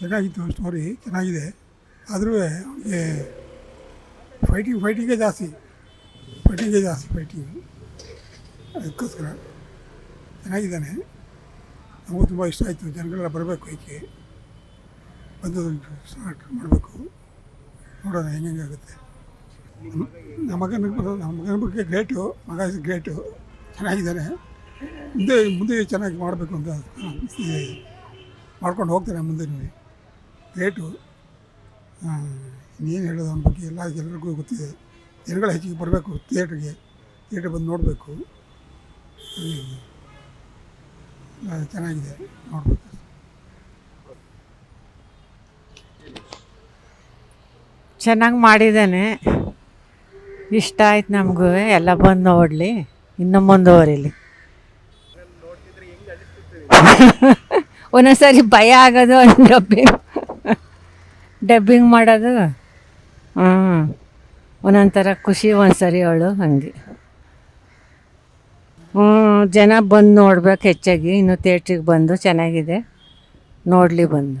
ಚೆನ್ನಾಗಿತ್ತು ಸ್ಟೋರಿ ಚೆನ್ನಾಗಿದೆ. ಆದರೂ ಅವನಿಗೆ ಫೈಟಿಂಗ್ ಫೈಟಿಂಗೇ ಜಾಸ್ತಿ. ಫೈಟಿಂಗೇ ಜಾಸ್ತಿ ಫೈಟಿಂಗ್ ಅದಕ್ಕೋಸ್ಕರ ಚೆನ್ನಾಗಿದ್ದಾನೆ. ನಮಗೂ ತುಂಬ ಇಷ್ಟ ಆಯಿತು. ಜನಗಳೆಲ್ಲ ಬರಬೇಕು ಈಕೆ. ಬಂದು ಸ್ಟಾರ್ಟ್ ಮಾಡಬೇಕು. ನೋಡೋಣ ಹೆಂಗೆ ಆಗುತ್ತೆ. ನಮ್ಮ ಮಗನ ನಮ್ಮ ಮಗನ ಬಗ್ಗೆ ಗ್ರೇಟು ಮಗ ಗ್ರೇಟು ಚೆನ್ನಾಗಿದ್ದಾನೆ. ಮುಂದೆ ಮುಂದೆ ಚೆನ್ನಾಗಿ ಮಾಡಬೇಕು ಅಂತ ಮಾಡ್ಕೊಂಡು ಹೋಗ್ತಾನೆ ಮುಂದೆ. ಗ್ರೇಟು ಇನ್ನೇನು ಹೇಳೋದು ಅವನ ಬಗ್ಗೆ ಎಲ್ಲ ಎಲ್ಲರಿಗೂ ಗೊತ್ತಿದೆ. ಜನಗಳು ಹೆಚ್ಚಿಗೆ ಬರಬೇಕು ಥಿಯೇಟ್ರಿಗೆ ಥಿಯೇಟ್ರ್ ಬಂದು ನೋಡಬೇಕು. ಚೆನ್ನಾಗಿದೆ ನೋಡಬೇಕು. ಚೆನ್ನಾಗಿ ಮಾಡಿದ್ದಾನೆ. ಇಷ್ಟ ಆಯ್ತು ನಮಗೂ ಎಲ್ಲ ಬಂದು ನೋಡಲಿ ಇನ್ನೂ ಮುಂದುವರಿಲಿ. ಒಂದೊಂದ್ಸರಿ ಭಯ ಆಗೋದು ಡಬ್ಬಿಂಗ್ ಡಬ್ಬಿಂಗ್ ಮಾಡೋದು? ಹ್ಞೂ ಒಂದೊಂಥರ ಖುಷಿ, ಒಂದ್ಸರಿ ಅವಳು ಹಂಗೆ. ಹ್ಞೂ, ಜನ ಬಂದು ನೋಡ್ಬೇಕು ಹೆಚ್ಚಾಗಿ. ಇನ್ನು ಥಿಯೇಟ್ರಿಗೆ ಬಂದು ಚೆನ್ನಾಗಿದೆ. ನೋಡಲಿ ಬಂದು.